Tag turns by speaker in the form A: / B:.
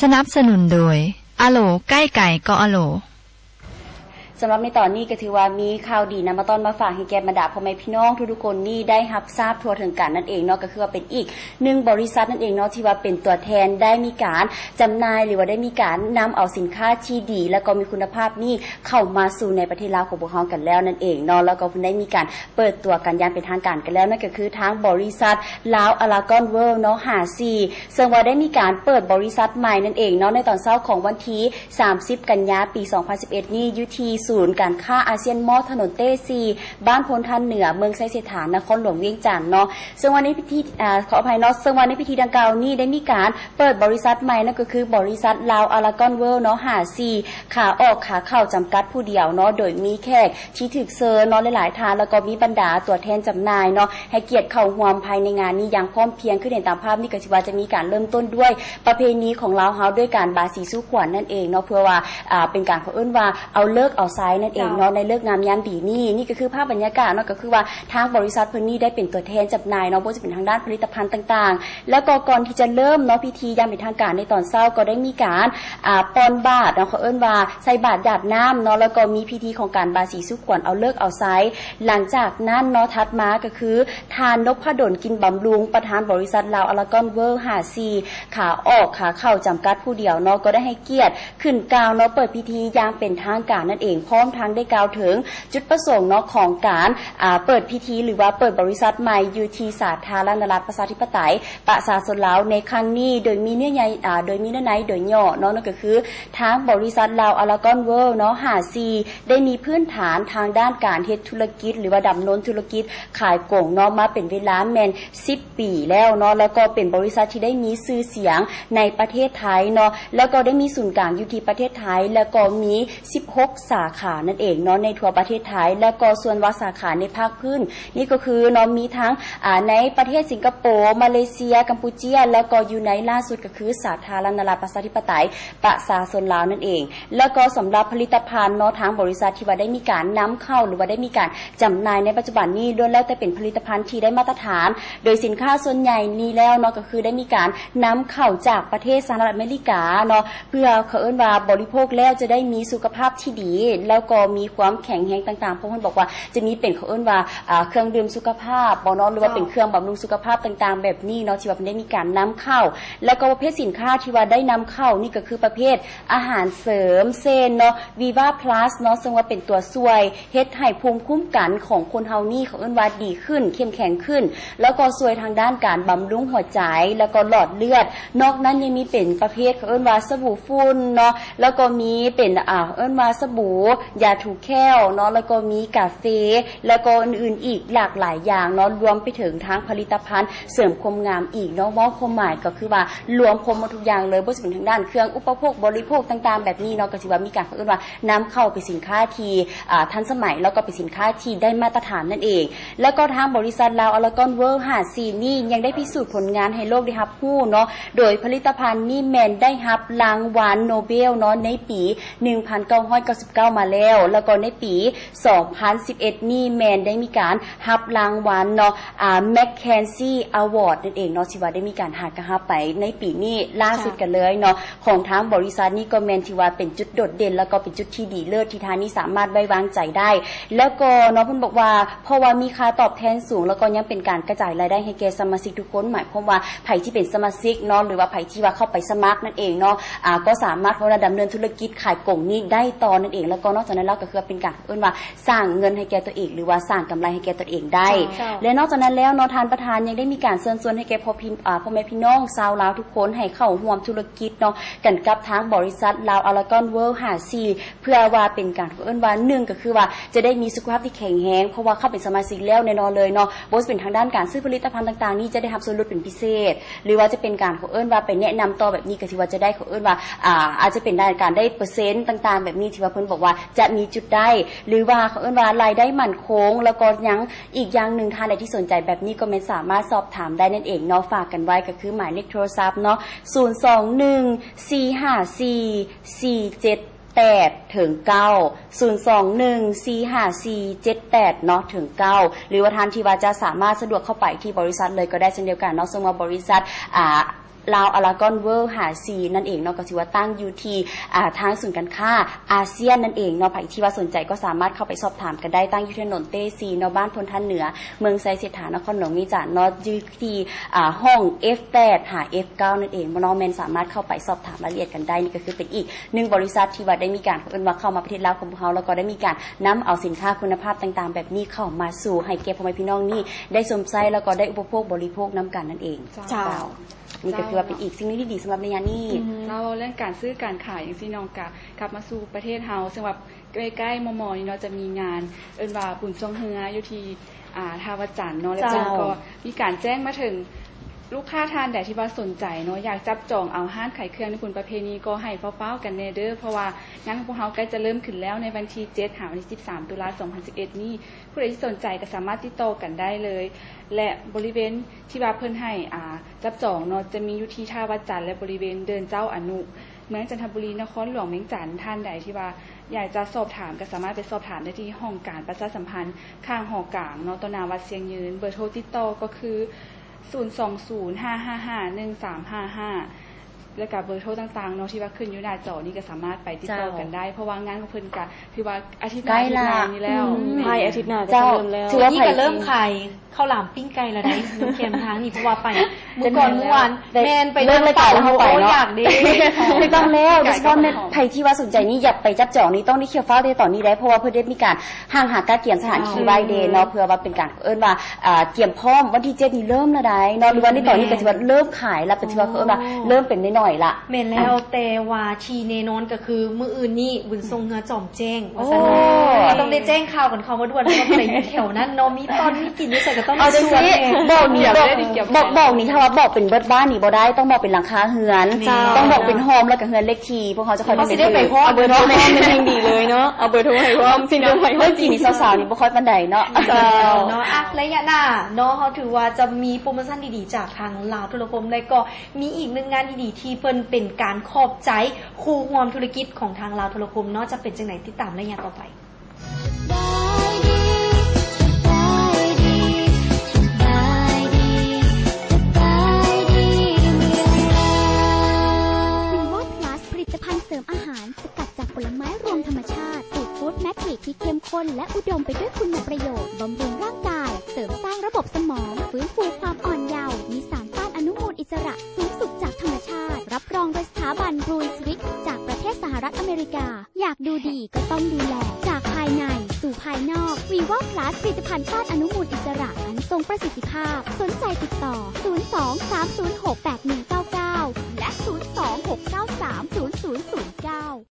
A: สนับสนุนโดยอะโลใกล้ไก่ก็อะโล
B: สำหรับในตอนนี้ก็ถือว่ามีข่าวดีนำมาต้อนมาฝากให้แก่บรรดาพ่อแม่พี่น้องทุกๆคนนี่ได้รับทราบทั่วถึงกันนั่นเองเนาะก็คือว่าเป็นอีกหนึ่งบริษัทนั่นเองเนาะที่ว่าเป็นตัวแทนได้มีการจำหน่ายหรือว่าได้มีการนำเอาสินค้าที่ดี แล้วก็มีคุณภาพนี้เข้ามาสู่ในประเทศลาวของพวกเฮากันแล้วนั่นเองเนาะแล้วก็ได้มีการเปิดตัวกันยางเป็นทางการกันแล้วนั่นก็คือทางบริษัทลาวอลากอนเวิลด์เนาะ54ซึ่งว่าได้มีการเปิดบริษัทใหม่นั่นเองเนาะในตอนเช้าของวันที่ 30 กันยาปี 2011 นี้อยู่ที่ศูนย์การค้าอาเซียนมอถนนเต้ซีบ้านพลทันเหนือเมืองไซเสถานนครหลวงเวียงจันทน์เนาะซึ่งวันนี้พิธีอขออภัยเนาะซึ่งวันนี้พิธีดังกล่าวนี้ได้มีการเปิดบริษัทใหม่นั่นก็คือบริษัทลาวอารากอนเวิลด์เนาะ54ขาออกขาเข้าจำกัดผู้เดียวเนาะโดยมีแขกที่ถึกเซิเนาะหลายๆทานแล้วก็มีบรรดาตัวแทนจำหน่ายเนาะให้เกียรติเข้าร่วมภายในงานนี้อย่างพร้อมเพียงคือเห็นตามภาพนี้ก็สิว่าจะมีการเริ่มต้นด้วยประเพณีของลาวเฮาด้วยการบาสีสู้ขวัญนั่นเองเนาะเพื่อว่าเป็นการเขาเอิ้นว่าเอาเลิกเอาไซนั่นเองเนาะในเลิกงามยามดีนี่นี่ก็คือภาพบรรยากาศเนาะก็คือว่าทางบริษัทเพิ่นนี่ได้เป็นตัวแทนจำหน่ายเนาะบ่จะเป็นทางด้านผลิตภัณฑ์ต่างๆ แล้วก็ก่อนที่จะเริ่มเนาะพิธีอย่างเป็นทางการในตอนเช้าก็ได้มีการอ่าปอนบาตรเนาะเขาเอิ้นว่าใส่บาตรหยาดน้ำเนาะแล้วก็มีพิธีของการบาสีสุขวัญเอาเลิกเอาไซหลังจากนั้นเนาะถัดมาก็คือ ทานนพดลกินบำรุงประธานบริษัทลาวอลากอนเวิลด์54ขาออกขาเข้าจำกัดผู้เดียวเนาะก็ได้ให้เกียรติขึ้นกล่าวเนาะเปิดพิธีอย่างเป็นทางการนั่นเองพร้อมทั้งได้กล่าวถึง จุดประสงค์เนาะของการเปิดพิธี หรือว่าเปิดบริษัทใหม่ยูทีสาธารณรัฐประชาธิปไตยประชาชนลาวในครั้งนี้โดยมีเนื้อใหญ่โดยมีเนื้อในโดยย่อเนาะนั่นก็คือทางบริษัทลาวอลากอนเวิลด์เนาะ54ได้มีพื้นฐานทางด้านการเฮ็ดธุรกิจ หรือว่าดำนนธุรกิจขายกงเนาะมาเป็นเวลาแมน10 ปีแล้วเนาะแล้วก็เป็นบริษัทที่ได้มีชื่อเสียงในประเทศไทยเนาะแล้วก็ได้มีศูนย์กลางอยู่ที่ประเทศไทย แล้วก็มี 16 สาขานั่นเองเนาะในทั่วประเทศไทย แล้วก็ส่วนว่าสาขาในภาคพื้น นี่ก็คือเนาะมีทั้งอ่าในประเทศสิงคโปร์มาเลเซีย กัมพูเชีย แล้วก็อยู่ในล่าสุดก็คือสาธารณรัฐประชาธิปไตยประชาชนลาวนั่นเอง แล้วก็สำหรับผลิตภัณฑ์เนาะทางบริษัทที่ว่าได้มีการนำเข้าหรือว่าได้มีการจำหน่ายในปัจจุบันนี้ล้วนแล้วแต่เป็นผลิตภัณฑ์ที่ได้มาตรฐาน โดยสินค้าส่วนใหญ่นี้แล้วเนาะก็คือได้มีการนำเข้าจากประเทศสหรัฐอเมริกาเนาะเพื่อเขาเอิ้นว่าบริโภคแล้วจะได้มีสุขภาพที่ดีแล้วก็มีความแข็งแรงต่างๆ เพราะเพิ่นบอกว่าจะมีเป็นเขาเอิ้นว่าอ่าเครื่องดื่มสุขภาพบ่เนาะหรือว่าเป็นเครื่องบำรุงสุขภาพต่างๆ แบบนี้เนาะที่ว่าได้มีการนำเข้า แล้วก็ประเภทสินค้าที่ว่าได้นำเข้านี่ก็คือประเภทอาหารเสริมเส้นเนาะ Viva Plus เนาะซึ่งว่าเป็นตัวช่วยเฮ็ดให้ภูมิคุ้มกันของคนเฮานี่เขาเอิ้นว่าดีขึ้น เข้มแข็งขึ้น แล้วก็ช่วยทางด้านการบำรุงหัวใจแล้วก็หลอดเลือด นอกนั้นยังมีเป็นประเภทเขาเอิ้นว่าสบู่ฝุ่นเนาะแล้วก็มีเป็นอ่าเอิ้นว่าสบู่ยาถูแค้วเนาะแล้วก็มีกาเฟแล้วก็อื่นๆอีกหลากหลายอย่างเนาะรวมไปถึงทั้งผลิตภัณฑ์เสริมความงามอีกเนาะว่าความหมายก็คือว่ารวมพรมหมดทุกอย่างเลยบ่สิเป็นทางด้านเครื่องอุปโภคบริโภคต่างๆ แบบนี้เนาะก็สิว่ามีการเขาเอิ้นว่านำเข้าไปสินค้าที่อ่าทันสมัยแล้วก็เป็นสินค้าที่ได้มาตรฐานนั่นเอง แล้วก็ทางบริษัทลาวอลากอนเวิลด์54นี่ยังได้พิสูจน์ผลงานให้โลกได้รับรู้เนาะโดยผลิตภัณฑ์นี่แมนได้รับรางวัลโนเบลเนาะในปี 1999มาแล้ว แล้วก็ในปี 2011 นี่แมนได้มีการรับรางวัลเนาะอ่า McKenzie Award นั่นเองเนาะที่ว่าได้มีการหากระหับไปในปีนี้ล่าสุดกันเลยเนาะของทางบริษัทนี้ก็แมนที่ว่าเป็นจุดโดดเด่น แล้วก็เป็นจุดที่ดีเลิศที่ทานี้สามารถไว้วางใจได้ แล้วก็เนาะเพิ่นบอกว่าเพราะว่ามีค่าตอบแทนสูง แล้วก็ยังเป็นการกระจายรายได้ให้แก่สมาชิกทุกคนหมายความว่าไผที่เป็นสมาชิกเนาะหรือว่าไผที่ว่าเข้าไปสมัครนั่นเองเนาะอ่าก็สามารถเขาดำเนินธุรกิจขายกล่องนี้ได้ต่อนั่นเอง แล้วก็นอกจากนั้นแล้วก็คือเป็นการเอิ้นว่าสร้างเงินให้แก่ตัวเอง หรือว่าสร้างกำไรให้แก่ตัวเองได้ และนอกจากนั้นแล้วเนาะทานประธานยังได้มีการเชิญชวนให้แก่พ่อพี่อ่าพ่อแม่พี่น้องชาวลาวทุกคนให้เข้าร่วมธุรกิจเนาะกันกับทางบริษัทลาวอลากอนเวิลด์54เพื่อว่าเป็นการเอิ้นว่า1ก็คือว่าจะได้มีสุขภาพที่แข็งแรงเพราะว่าเข้าเป็นสมาชิกแล้วแน่นอนเลยเนาะบ่สิเป็นทางด้านการซื้อผลิตภัณฑ์ต่างๆ นี้จะได้รับส่วนลดเป็นพิเศษ หรือว่าจะเป็นการเขาเอิ้นว่าไปแนะนำต่อแบบนี้ก็สิว่าจะได้เขาเอิ้นว่าอ่าอาจจะเป็นด้านการได้เปอร์เซ็นต์ต่าง ๆ แบบนี้ที่ว่าเพิ่นบอกว่าจะมีจุดได้หรือว่าเขาเอิ้นว่ารายได้มั่นคง แล้วก็ยังอีกอย่างหนึ่งท่านใดที่สนใจแบบนี้ก็แม่สามารถสอบถามได้นั่นเองเนาะฝากกันไว้ก็คือหมายเลขโทรศัพท์เนาะ021 454 47 8ถึง9 021-454-78เนาะถึง 9 หรือว่าท่านที่ว่าจะสามารถสะดวกเข้าไปที่บริษัทเลยก็ได้เช่นเดียวกันเนาะซึ่งว่าบริษัทอ่า ลาวอารากอนเวิลด์หาซีนั่นเองเนาะก็ถือว่าตั้งอยู่ที่อ่าทางศูนย์การค้าอาเซียนนั่นเองเนาะไผที่ว่าสนใจก็สามารถเข้าไปสอบถามกันได้ตั้งอยู่ที่ถนนเตซีเนาะบ้านพลท่านเหนือ เมืองไซเสถานครหลวงวิจารณ์เนาะอยู่ที่อ่าห้อง F8 หา F9 นั่นเองเนาะแมนสามารถเข้าไปสอบถามรายละเอียดกันได้นี่ก็คือเป็นอีกหนึ่งบริษัทที่ว่าได้มีการเอิ้นว่าเข้ามาประเทศลาวของพวกเราแล้วก็ได้มีการนํเอาสินค้าคุณภาพต่างๆ แบบนี้เข้ามาสู่ให้แก่พ่อแม่พี่น้องนี่ได้สวมใช้แล้วก็ได้อุปโภคบริโภคนํกันนั่นเอง
C: เจ้า
B: นี่ก็คือว่าเป็นอีกสิ่งที่ดีสำหรับในยามนี้
C: เราเรื่องการซื้อการขายอย่างที่น้องกะกลับมาสู่ประเทศเฮาซึ่งแบบใกล้ๆมอมอนี่เนาะจะมีงาน เอิ้นว่าบุญทรงเฮืออยู่ที่อ่าทาวจันทร์เนาะแล้ว
B: เจ้า
C: ก็มีการแจ้งมาถึง ลูกค้าทานใดที่ว่าสนใจเนาะอยากจับจองเอาห้านขายเครื่องในบุญประเพณีก็ให้เฝ้าๆกันแน่เด้อเพราะว่า งานของพวกเราใกล้จะเริ่มขึ้นแล้วในวันที่7หาวันที่13 ตุลา2011 นี้ ผู้ใดที่สนใจก็สามารถติดต่อกันได้เลย และบริเวณที่ว่าเพิ่นให้อ่าจับจองเนาะจะมีอยู่ที่ท่าวัดจันทร์และบริเวณเดินเจ้าอนุเมืองจันทบุรีนครหลวงเวียงจันทร์ท่านใดที่ว่าอยากจะสอบถามก็สามารถไปสอบถามได้ที่ห้องการประชาสัมพันธ์ข้างหอกลางเนาะตนาวัดเสียงยืน เบอร์โทรติดต่อก็คือ 02055513555 แล้วกับเบอร์โทรต่างๆเนาะที่ว่าขึ้นอยู่หน้าจอนี่ก็สามารถไปติดต่อ
B: เจ้า
C: กันได้ เพราะว่างานของเพิ่นก็ถือว่าอาทิตย์ห
B: ใกล้
C: น้าอาทิตย์หน้า
B: ละ
C: นี้แล้ว
B: อืม
C: แม่
D: ภายอาทิตย์หน้าจะ
B: เจ้า
D: เริ่มแล้ว
B: ถือว่า
D: นี่
B: ไผ่
D: ก็เริ่ม
B: จริง
D: ขายข้าวหลามปิ้งไก่แล้วได้น้องเกมทางนี่เพราะว่าไปเมื่อก่อนเมื่อวาน
B: ได้
D: แมนไป
B: เริ่มรายการแล้วเข้าไป
D: โอ้
B: เนาะ
D: อยากดี
B: ไม่ต้องแล้วโด
C: ไก่
B: ยเฉ
C: ก็
B: พาะ
C: หอม
B: ในใครที่ว่าสนใจนี่อยากไปจับจองนี่ต้องได้เคียวฟ้าได้ตอนนี้ได้เพราะว่าเพื่อได้มีการห่างหากาเกียมสถานที่ไว้เดย์เนาะเพื่อว่าเป็นการเอิ้นว่าอ่าเตรียมพร้อมวันที่เจ็ดนี่เริ่มแล้วได้เนาะหรือว่าในตอนนี้ก็ถือว่าเริ่มขายแล้วก็ถือว่าเอิ้นว่าเริ่มเป็นน้อยๆละ
D: แมนแล้วแต่ว่าทีเนนอนก็คือมืออื่นนี่บุญทรงเงือจอมแจ้งว่า
B: โอ้
D: ซั่นเนาะก็ต้องได้แจ้งข่าวกันเขามาด่วนเพราะว่าไปอยู่แถวนั้นเนาะมีตอนมีกินอยู่ใส่ก็ต้อง
B: เอาจัง
D: ชวน
B: ซี่
D: เอง
B: บอกนี่
C: เกี่ยว
B: บอก
C: ได้ดิเกี่ยว
B: บอกบอกนี่ถ้าว่าบอกเป็นเบิดบ้านนี่บ่ได้ต้องบอกเป็นหลังคาเฮือน
D: จ้า
B: ต้องบอกเป็นโฮมแล้วก็เฮือนเล็กทีพวกเขาจะคอย
D: เขาสิได้ไปพร้อม
B: เอาเบอร์โทรแม่เป็นยังดีเลยเนาะ
D: เอาเบอร์โทรให้พร้อมสิ
B: เรื่องจริงนี่สาวๆนี่บ่ค่อยปานใดเนาะ
D: เจ้าเนาะอะระยะหน้าเนาะเขาถือว่าจะมีโปรโมชั่นดีๆจากทางลาวธุรคมและก็มีอีกหนึ่งงานดีๆที่เพิ่นเป็นการขอบใจครูรวมธุรกิจของทางลาวธุรคมเนาะจะเป็นจังไหนติดตามระยะต่อไป
E: วีวอพลัสผลิตภัณฑ์เสริมอาหารสกัดจากผลไม้รวมธรรมชาติสูตรฟู้ดแมทริกที่เข้มข้นและอุดมไปด้วยคุณประโยชน์บำรุงร่างกาย เสริมสร้างระบบสมอง ฟื้นฟูความอ่อน ริกา อยากดูดีก็ต้องดูแล จากภายในสู่ภายนอกวีวอาพลัสผลิตภัณฑ์ธาตุอนุมูลอิสระอันทรงประสิทธิภาพ สนใจติดต่อ 023068199 และ 026930009